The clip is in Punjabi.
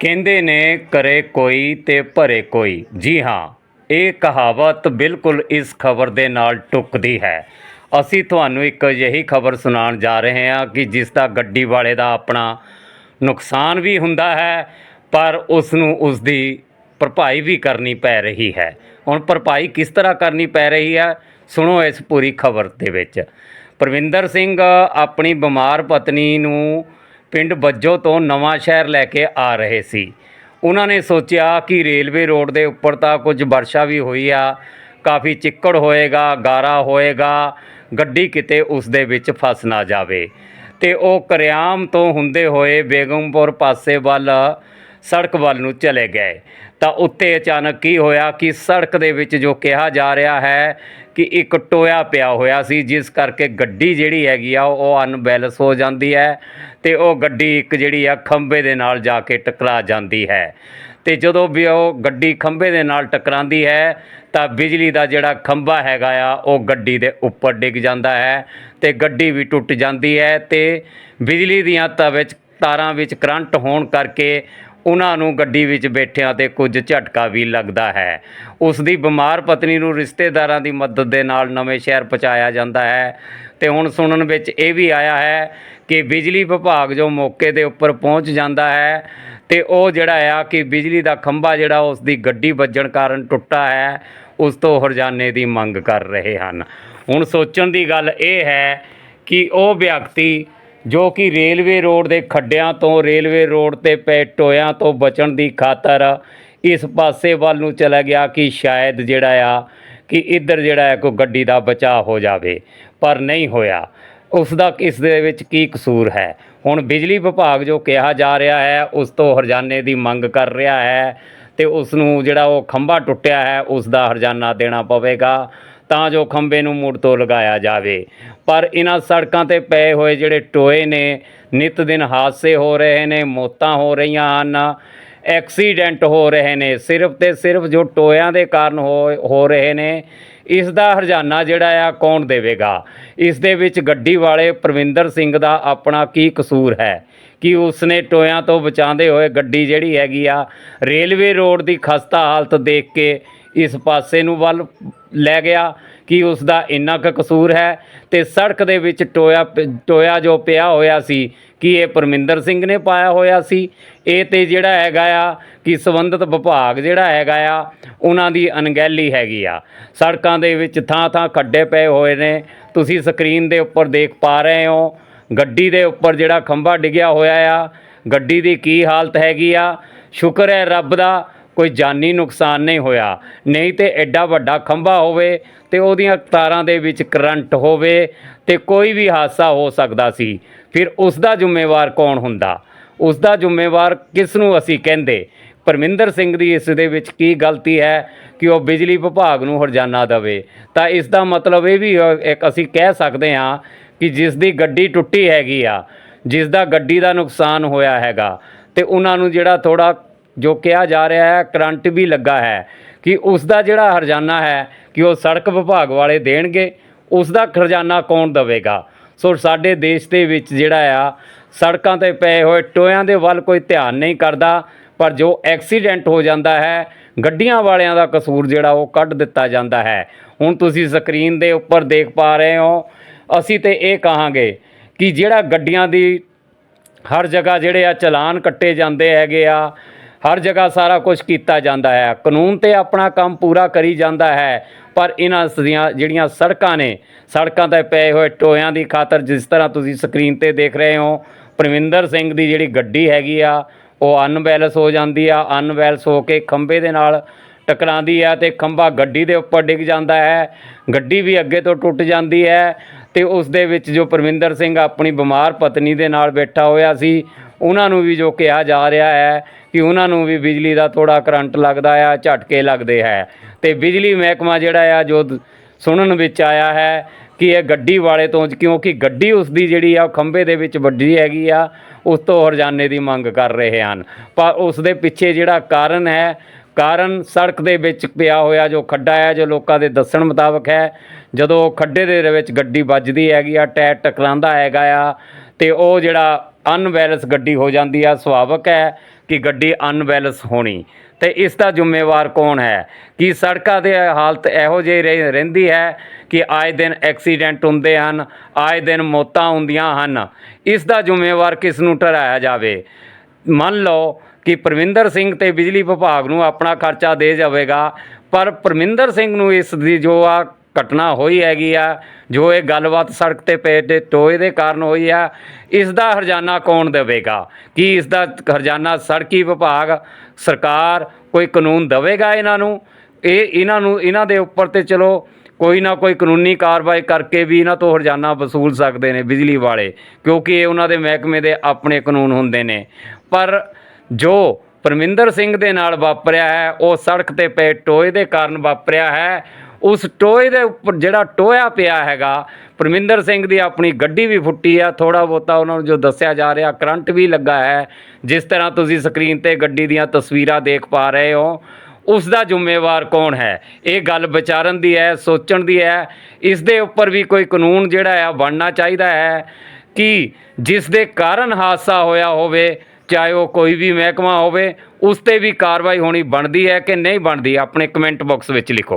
ਕਹਿੰਦੇ ਨੇ, ਕਰੇ ਕੋਈ ਤੇ ਭਰੇ ਕੋਈ। ਜੀ ਹਾਂ, ਇਹ ਕਹਾਵਤ ਬਿਲਕੁਲ ਇਸ ਖਬਰ ਦੇ ਨਾਲ ਟੁੱਕਦੀ ਹੈ। ਅਸੀਂ ਤੁਹਾਨੂੰ ਇੱਕ ਅਜਿਹੀ ਖਬਰ ਸੁਣਾਉਣ ਜਾ ਰਹੇ ਹਾਂ ਕਿ ਜਿਸ ਦਾ ਗੱਡੀ ਵਾਲੇ ਦਾ ਆਪਣਾ ਨੁਕਸਾਨ ਵੀ ਹੁੰਦਾ ਹੈ, ਪਰ ਉਸ ਨੂੰ ਉਸ ਦੀ ਭਰਪਾਈ ਵੀ ਕਰਨੀ ਪੈ ਰਹੀ ਹੈ। ਹੁਣ ਭਰਪਾਈ ਕਿਸ ਤਰ੍ਹਾਂ ਕਰਨੀ ਪੈ ਰਹੀ ਹੈ, ਸੁਣੋ ਇਸ ਪੂਰੀ ਖਬਰ ਦੇ ਵਿੱਚ। ਪ੍ਰਵਿੰਦਰ ਸਿੰਘ ਆਪਣੀ ਬਿਮਾਰ ਪਤਨੀ ਨੂੰ ਪਿੰਡ ਬੱਜੋ ਤੋਂ ਨਵਾਂ ਸ਼ਹਿਰ ਲੈ ਕੇ ਆ ਰਹੇ ਸੀ। ਉਹਨਾਂ ਨੇ ਸੋਚਿਆ ਕਿ ਰੇਲਵੇ ਰੋਡ ਦੇ ਉੱਪਰ ਤਾਂ ਕੁਝ ਵਰਸ਼ਾ ਵੀ ਹੋਈ ਆ। ਕਾਫੀ ਚਿੱਕੜ ਹੋਏਗਾ, ਗਾਰਾ ਹੋਏਗਾ, ਗੱਡੀ ਕਿਤੇ ਉਸ ਦੇ ਵਿੱਚ ਫਸ ਨਾ ਜਾਵੇ। ਤੇ ਉਹ ਕਰਿਆਮ ਤੋਂ ਹੁੰਦੇ ਹੋਏ ਬੇਗਮਪੁਰ ਪਾਸੇ ਵੱਲ ਸੜਕ ਵੱਲ ਨੂੰ ਚਲੇ ਗਏ। ਤਾਂ ਉੱਤੇ ਅਚਾਨਕ ਕੀ ਹੋਇਆ ਕਿ ਸੜਕ ਦੇ ਵਿੱਚ ਜੋ ਕਿਹਾ ਜਾ ਰਿਹਾ ਹੈ ਕਿ ਇੱਕ ਟੋਇਆ ਪਿਆ ਹੋਇਆ ਸੀ, ਜਿਸ ਕਰਕੇ ਗੱਡੀ ਜਿਹੜੀ ਹੈਗੀ ਆ, ਉਹ ਅਨਬੈਲੈਂਸ ਹੋ ਜਾਂਦੀ ਹੈ ਤੇ ਉਹ ਗੱਡੀ ਇੱਕ ਜਿਹੜੀ ਆ, ਖੰਭੇ ਦੇ ਨਾਲ ਜਾ ਕੇ ਟਕਰਾ ਜਾਂਦੀ ਹੈ। ਤੇ ਜਦੋਂ ਵੀ ਉਹ ਗੱਡੀ ਖੰਭੇ ਦੇ ਨਾਲ ਟਕਰਾਂਦੀ ਹੈ, ਤਾਂ ਬਿਜਲੀ ਦਾ ਜਿਹੜਾ ਖੰਭਾ ਹੈਗਾ ਆ, ਉਹ ਗੱਡੀ ਦੇ ਉੱਪਰ ਡਿੱਗ ਜਾਂਦਾ ਹੈ ਤੇ ਗੱਡੀ ਵੀ ਟੁੱਟ ਜਾਂਦੀ ਹੈ ਤੇ ਬਿਜਲੀ ਦੀਆਂ ਤਾਂ ਵਿੱਚ ਤਾਰਾਂ ਵਿੱਚ ਕਰੰਟ ਹੋਣ ਕਰਕੇ ਉਹਨਾਂ ਨੂੰ ਗੱਡੀ ਵਿੱਚ ਬੈਠਿਆਂ ਤੇ ਕੁਝ ਝਟਕਾ ਵੀ ਲੱਗਦਾ ਹੈ। ਉਸ ਦੀ ਬਿਮਾਰ ਪਤਨੀ ਨੂੰ ਰਿਸ਼ਤੇਦਾਰਾਂ ਦੀ ਮਦਦ ਦੇ ਨਾਲ ਨਵੇਂ ਸ਼ਹਿਰ ਪਹੁੰਚਾਇਆ ਜਾਂਦਾ ਹੈ ਤੇ ਹੁਣ ਸੁਣਨ ਵਿੱਚ ਇਹ ਵੀ ਆਇਆ ਹੈ ਕਿ ਬਿਜਲੀ ਵਿਭਾਗ ਜੋ ਮੌਕੇ ਦੇ ਉੱਪਰ ਪਹੁੰਚ ਜਾਂਦਾ ਹੈ ਤੇ ਉਹ ਜਿਹੜਾ ਆ ਕਿ ਬਿਜਲੀ ਦਾ ਖੰਭਾ ਜਿਹੜਾ ਉਸ ਦੀ ਗੱਡੀ ਵੱਜਣ ਕਾਰਨ ਟੁੱਟਾ ਹੈ, ਉਸ ਤੋਂ ਹਰਜਾਨੇ ਦੀ ਮੰਗ ਕਰ ਰਹੇ ਹਨ। ਹੁਣ ਸੋਚਣ ਦੀ ਗੱਲ ਇਹ ਹੈ ਕਿ ਉਹ ਵਿਅਕਤੀ ਜੋ ਕਿ ਰੇਲਵੇ ਰੋਡ ਦੇ ਖੱਡਿਆਂ ਤੋਂ, ਰੇਲਵੇ ਰੋਡ ਤੇ ਪਏ ਟੋਇਆਂ ਤੋਂ ਬਚਣ ਦੀ ਖਾਤਰ ਇਸ ਪਾਸੇ ਵੱਲ ਨੂੰ ਚਲਾ ਗਿਆ ਕਿ ਸ਼ਾਇਦ ਜਿਹੜਾ ਆ ਕਿ ਇੱਧਰ ਜਿਹੜਾ ਹੈ ਕੋਈ ਗੱਡੀ ਦਾ ਬਚਾਅ ਹੋ ਜਾਵੇ, ਪਰ ਨਹੀਂ ਹੋਇਆ। ਉਸ ਦਾ, ਇਸ ਦੇ ਵਿੱਚ ਕੀ ਕਸੂਰ ਹੈ? ਹੁਣ ਬਿਜਲੀ ਵਿਭਾਗ ਜੋ ਕਿਹਾ ਜਾ ਰਿਹਾ ਹੈ, ਉਸ ਤੋਂ ਹਰਜਾਨੇ ਦੀ ਮੰਗ ਕਰ ਰਿਹਾ ਹੈ ਤੇ ਉਸ ਨੂੰ ਜਿਹੜਾ ਉਹ ਖੰਭਾ ਟੁੱਟਿਆ ਹੈ, ਉਸ ਦਾ ਹਰਜਾਨਾ ਦੇਣਾ ਪਵੇਗਾ ਤਾਂ ਜੋ ਖੰਭੇ ਨੂੰ ਮੁੜ ਤੋਂ ਲਗਾਇਆ ਜਾਵੇ। ਪਰ ਇਹਨਾਂ ਸੜਕਾਂ ਤੇ ਪਏ ਹੋਏ ਜਿਹੜੇ ਟੋਏ ਨੇ, ਨਿਤ ਦਿਨ ਹਾਦਸੇ ਹੋ ਰਹੇ ਨੇ, ਮੌਤਾਂ ਹੋ ਰਹੀਆਂ ਹਨ, ਐਕਸੀਡੈਂਟ ਹੋ ਰਹੇ ਨੇ। ਸਿਰਫ ਤੇ ਸਿਰਫ ਜੋ ਟੋਇਆਂ ਦੇ ਕਾਰਨ ਹੋ ਹੋ ਰਹੇ ਨੇ ਇਸ ਦਾ ਹਰਜਾਨਾ ਜਿਹੜਾ ਆ ਕੌਣ ਦੇਵੇਗਾ? ਇਸ ਦੇ ਵਿੱਚ ਗੱਡੀ ਵਾਲੇ ਪ੍ਰਵਿੰਦਰ ਸਿੰਘ ਦਾ ਆਪਣਾ ਕੀ ਕਸੂਰ ਹੈ? ਕਿ ਉਸਨੇ ਟੋਇਆਂ ਤੋਂ ਬਚਾਉਂਦੇ ਹੋਏ ਗੱਡੀ ਜਿਹੜੀ ਹੈਗੀ ਆ, ਰੇਲਵੇ ਰੋਡ ਦੀ ਖਸਤਾ ਹਾਲਤ ਦੇਖ ਕੇ ਇਸ ਪਾਸੇ ਨੂੰ ਵੱਲ ਲੈ ਗਿਆ ਕਿ ਉਸ ਦਾ ਇੰਨਾ ਕੁ ਕਸੂਰ ਹੈ ਤੇ ਸੜਕ ਦੇ ਵਿੱਚ ਟੋਇਆ ਪ- ਟੋਇਆ ਜੋ ਪਿਆ ਹੋਇਆ ਸੀ ਕਿ ਇਹ ਪਰਮਿੰਦਰ ਸਿੰਘ ਨੇ ਪਾਇਆ ਹੋਇਆ ਸੀ। ਇਹ ਤੇ ਜਿਹੜਾ ਹੈਗਾ ਆ ਕਿ ਸੰਬੰਧਿਤ ਵਿਭਾਗ ਜਿਹੜਾ ਹੈਗਾ ਆ, ਉਹਨਾਂ ਦੀ ਅਣਗਹਿਲੀ ਹੈਗੀ ਆ। ਸੜਕਾਂ ਦੇ ਵਿੱਚ ਥਾਂ ਥਾਂ ਖੱਡੇ ਪਏ ਹੋਏ ਨੇ। ਤੁਸੀਂ ਸਕਰੀਨ ਦੇ ਉੱਪਰ ਦੇਖ ਪਾ ਰਹੇ ਹੋ, ਗੱਡੀ ਦੇ ਉੱਪਰ ਜਿਹੜਾ ਖੰਭਾ ਡਿੱਗਿਆ ਹੋਇਆ ਆ। ਗੱਡੀ ਦੀ ਕੀ ਹਾਲਤ ਹੈਗੀ ਆ? ਸ਼ੁਕਰ ਹੈ ਰੱਬ ਦਾ ਕੋਈ ਜਾਨੀ ਨੁਕਸਾਨ ਨਹੀਂ ਹੋਇਆ। ਨਹੀਂ ਤੇ ਐਡਾ ਵੱਡਾ ਖੰਭਾ ਹੋਵੇ ਤੇ ਉਹਦੀਆਂ ਤਾਰਾਂ ਦੇ ਵਿੱਚ ਕਰੰਟ ਹੋਵੇ ਤੇ ਕੋਈ ਵੀ ਹਾਦਸਾ ਹੋ ਸਕਦਾ ਸੀ। ਫਿਰ ਉਸ ਦਾ ਜ਼ਿੰਮੇਵਾਰ ਕੌਣ ਹੁੰਦਾ? ਉਸ ਦਾ ਜ਼ਿੰਮੇਵਾਰ ਕਿਸ ਨੂੰ ਅਸੀਂ ਕਹਿੰਦੇ? ਪਰਮਿੰਦਰ ਸਿੰਘ ਦੀ ਇਸ ਦੇ ਵਿੱਚ ਕੀ ਗਲਤੀ ਹੈ ਕਿ ਉਹ ਬਿਜਲੀ ਵਿਭਾਗ ਨੂੰ ਹਰਜਾਨਾ ਦੇਵੇ? ਤਾਂ ਇਸ ਦਾ ਮਤਲਬ ਇਹ ਵੀ ਇੱਕ ਅਸੀਂ ਕਹਿ ਸਕਦੇ ਹਾਂ ਕਿ ਜਿਸ ਦੀ ਗੱਡੀ ਟੁੱਟੀ ਹੈਗੀ ਆ, ਜਿਸ ਦਾ ਗੱਡੀ ਦਾ ਨੁਕਸਾਨ ਹੋਇਆ ਹੈਗਾ, ਤੇ ਉਹਨਾਂ ਨੂੰ ਜਿਹੜਾ ਥੋੜਾ ਜੋ ਕਿਹਾ ਜਾ ਰਿਹਾ ਹੈ, ਕਰੰਟ ਵੀ ਲੱਗਾ ਹੈ, ਕਿ ਉਸ ਦਾ ਜਿਹੜਾ ਹਰਜਾਨਾ ਹੈ ਕਿ ਉਹ ਸੜਕ ਵਿਭਾਗ ਵਾਲੇ ਦੇਣਗੇ ਉਸ ਦਾ ਖਰਜਾਨਾ ਕੌਣ ਦੇਵੇਗਾ? ਸੋ ਸਾਡੇ ਦੇਸ਼ ਦੇ ਵਿੱਚ ਜਿਹੜਾ ਆ, ਸੜਕਾਂ ਤੇ ਪਏ ਹੋਏ ਟੋਇਆਂ ਦੇ ਵੱਲ ਕੋਈ ਧਿਆਨ ਨਹੀਂ ਕਰਦਾ, ਪਰ ਜੋ ਐਕਸੀਡੈਂਟ ਹੋ ਜਾਂਦਾ ਹੈ, ਗੱਡੀਆਂ ਵਾਲਿਆਂ ਦਾ ਕਸੂਰ ਜਿਹੜਾ ਉਹ ਕੱਢ ਦਿੱਤਾ ਜਾਂਦਾ ਹੈ। ਹੁਣ ਤੁਸੀਂ ਸਕਰੀਨ ਦੇ ਉੱਪਰ ਦੇਖ ਪਾ ਰਹੇ ਹੋ, ਅਸੀਂ ਤੇ ਇਹ ਕਹਾਂਗੇ ਕਿ ਜਿਹੜਾ ਗੱਡੀਆਂ ਦੀ ਹਰ ਜਗ੍ਹਾ ਜਿਹੜੇ ਆ ਚਲਾਨ ਕੱਟੇ ਜਾਂਦੇ ਹੈਗੇ ਆ ਹਰ ਜਗ੍ਹਾ ਸਾਰਾ ਕੁਝ ਕੀਤਾ ਜਾਂਦਾ ਹੈ। ਕਾਨੂੰਨ ਤੇ ਆਪਣਾ ਕੰਮ ਪੂਰਾ ਕਰੀ ਜਾਂਦਾ ਹੈ, ਪਰ ਇਹਨਾਂ ਦੀਆਂ ਜਿਹੜੀਆਂ ਸੜਕਾਂ ਨੇ, ਸੜਕਾਂ ਤੇ ਪਏ ਹੋਏ ਟੋਇਆਂ ਦੀ ਖਾਤਰ ਜਿਸ ਤਰ੍ਹਾਂ ਤੁਸੀਂ ਸਕਰੀਨ ਤੇ ਦੇਖ ਰਹੇ ਹੋ ਪ੍ਰਵਿੰਦਰ ਸਿੰਘ ਦੀ ਜਿਹੜੀ ਗੱਡੀ ਹੈਗੀ ਆ, ਉਹ ਅਨਬੈਲੈਂਸ ਹੋ ਜਾਂਦੀ ਆ, ਅਨਬੈਲੈਂਸ ਹੋ ਕੇ ਖੰਭੇ ਦੇ ਨਾਲ ਟਕਰਾਉਂਦੀ ਆ ਤੇ ਖੰਭਾ ਗੱਡੀ ਦੇ ਉੱਪਰ ਡਿੱਗ ਜਾਂਦਾ ਹੈ। ਗੱਡੀ ਵੀ ਅੱਗੇ ਤੋਂ ਟੁੱਟ ਜਾਂਦੀ ਹੈ ਤੇ ਉਸ ਦੇ ਵਿੱਚ ਜੋ ਪਰਮਿੰਦਰ ਸਿੰਘ ਆਪਣੀ ਬਿਮਾਰ ਪਤਨੀ ਦੇ ਨਾਲ ਬੈਠਾ ਹੋਇਆ ਸੀ ਉਹਨਾਂ ਨੂੰ ਵੀ ਜੋ ਕਿਹਾ ਜਾ ਰਿਹਾ ਹੈ ਕਿ ਉਹਨਾਂ ਨੂੰ ਵੀ ਬਿਜਲੀ ਦਾ ਥੋੜਾ ਕਰੰਟ ਲੱਗਦਾ ਆ, ਝਟਕੇ ਲੱਗਦੇ ਹੈ। ਤੇ ਬਿਜਲੀ ਮਹਿਕਮਾ ਜਿਹੜਾ ਆ, ਜੋ ਸੁਣਨ ਵਿੱਚ ਆਇਆ ਹੈ ਕਿ ਇਹ ਗੱਡੀ ਵਾਲੇ ਤੋਂ, ਕਿਉਂਕਿ ਗੱਡੀ ਉਸ ਦੀ ਜਿਹੜੀ ਆ, ਉਹ ਖੰਭੇ ਦੇ ਵਿੱਚ ਵੱਡੀ ਹੈਗੀ ਆ, ਉਸ ਤੋਂ ਹਰਜਾਨੇ ਦੀ ਮੰਗ ਕਰ ਰਹੇ ਹਨ। ਪਰ ਉਸ ਦੇ ਪਿੱਛੇ ਜਿਹੜਾ ਕਾਰਨ ਹੈ, ਕਾਰਨ ਸੜਕ ਦੇ ਵਿੱਚ ਪਿਆ ਹੋਇਆ, ਜੋ ਖੱਡਾ ਹੈ ਜੋ ਲੋਕਾਂ ਦੇ ਦੱਸਣ ਮੁਤਾਬਕ ਹੈ, ਜਦੋਂ ਉਹ ਖੱਡੇ ਦੇ ਵਿੱਚ ਗੱਡੀ ਵੱਜਦੀ ਹੈਗੀ ਆ, ਟਾਇਰ ਟਕਰਾਉਂਦਾ ਹੈਗਾ ਆ ਤੇ ਉਹ ਜਿਹੜਾ ਅਨਬੈਲੈਂਸ ਗੱਡੀ ਹੋ ਜਾਂਦੀ ਆ, ਸੁਭਾਵਿਕ ਹੈ ਕਿ ਗੱਡੀ ਅਨਬੈਲੈਂਸ ਹੋਣੀ। ਤੇ ਇਸ ਦਾ ਜ਼ਿੰਮੇਵਾਰ ਕੌਣ ਹੈ? ਕਿ ਸੜਕਾਂ ਦੇ ਹਾਲਤ ਇਹੋ ਜਿਹੀ ਰਹਿੰਦੀ ਹੈ ਕਿ ਆਏ ਦਿਨ ਐਕਸੀਡੈਂਟ ਹੁੰਦੇ ਹਨ, ਆਏ ਦਿਨ ਮੌਤਾਂ ਹੁੰਦੀਆਂ ਹਨ? ਇਸ ਦਾ ਜ਼ਿੰਮੇਵਾਰ ਕਿਸ ਨੂੰ ਠਹਿਰਾਇਆ ਜਾਵੇ? ਮੰਨ ਲਓ ਕਿ ਪਰਮਿੰਦਰ ਸਿੰਘ ਤੇ ਬਿਜਲੀ ਵਿਭਾਗ ਨੂੰ ਆਪਣਾ ਖਰਚਾ ਦੇ ਜਾਵੇਗਾ, ਪਰ ਪਰਮਿੰਦਰ ਸਿੰਘ ਨੂੰ ਇਸ ਦੀ ਜੋ ਆ ਘਟਨਾ ਹੋਈ ਹੈਗੀ ਆ, ਜੋ ਇਹ ਗੱਲਬਾਤ ਸੜਕ ਤੇ ਪਏ ਦੇ ਟੋਏ ਦੇ ਕਾਰਨ ਹੋਈ ਆ, ਇਸ ਦਾ ਹਰਜਾਨਾ ਕੌਣ ਦੇਵੇਗਾ? ਕੀ ਇਸ ਦਾ ਹਰਜਾਨਾ ਸੜਕੀ ਵਿਭਾਗ, ਸਰਕਾਰ ਕੋਈ ਕਾਨੂੰਨ ਦੇਵੇਗਾ ਇਹਨਾਂ ਨੂੰ? ਇਹ ਇਹਨਾਂ ਨੂੰ, ਇਹਨਾਂ ਦੇ ਉੱਪਰ ਤੇ ਚਲੋ, ਕੋਈ ਨਾ ਕੋਈ ਕਾਨੂੰਨੀ ਕਾਰਵਾਈ ਕਰਕੇ ਵੀ ਇਹਨਾਂ ਤੋਂ ਹਰਜਾਨਾ ਵਸੂਲ ਸਕਦੇ ਨੇ ਬਿਜਲੀ ਵਾਲੇ, ਕਿਉਂਕਿ ਇਹ ਉਹਨਾਂ ਦੇ ਮਹਿਕਮੇ ਦੇ ਆਪਣੇ ਕਾਨੂੰਨ ਹੁੰਦੇ ਨੇ। ਪਰ ਜੋ ਪਰਮਿੰਦਰ ਸਿੰਘ ਦੇ ਨਾਲ ਵਾਪਰਿਆ ਹੈ, ਉਹ ਸੜਕ ਤੇ ਪਏ ਟੋਏ ਦੇ ਕਾਰਨ ਵਾਪਰਿਆ ਹੈ ਉਸ ਟੋਏ ਦੇ ਉੱਪਰ ਜਿਹੜਾ ਟੋਇਆ ਪਿਆ ਹੈਗਾ, ਪਰਮਿੰਦਰ ਸਿੰਘ ਦੀ ਆਪਣੀ ਗੱਡੀ ਵੀ ਫੁੱਟੀ ਆ ਥੋੜਾ ਬਹੁਤਾ ਉਹਨਾਂ ਨੂੰ ਜੋ ਦੱਸਿਆ ਜਾ ਰਿਹਾ, ਕਰੰਟ ਵੀ ਲੱਗਾ ਹੈ। ਜਿਸ ਤਰ੍ਹਾਂ ਤੁਸੀਂ ਸਕਰੀਨ ਤੇ ਗੱਡੀ ਦੀਆਂ ਤਸਵੀਰਾਂ ਦੇਖ ਪਾ ਰਹੇ ਹੋ, ਉਸ ਦਾ ਜ਼ਿੰਮੇਵਾਰ ਕੌਣ ਹੈ? ਇਹ ਗੱਲ ਵਿਚਾਰਨ ਦੀ ਹੈ, ਸੋਚਣ ਦੀ ਹੈ। ਇਸ ਦੇ ਉੱਪਰ ਵੀ ਕੋਈ ਕਾਨੂੰਨ ਜਿਹੜਾ ਆ, ਬਣਨਾ ਚਾਹੀਦਾ ਹੈ ਕਿ ਜਿਸ ਦੇ ਕਾਰਨ ਹਾਦਸਾ ਹੋਇਆ ਹੋਵੇ, ਚਾਹੇ ਉਹ ਕੋਈ ਵੀ ਮਹਿਕਮਾ ਹੋਵੇ, ਉਸ ਤੇ ਵੀ ਕਾਰਵਾਈ ਹੋਣੀ ਬਣਦੀ ਹੈ ਕਿ ਨਹੀਂ ਬਣਦੀ, ਆਪਣੇ ਕਮੈਂਟ ਬਾਕਸ ਵਿੱਚ ਲਿਖੋ।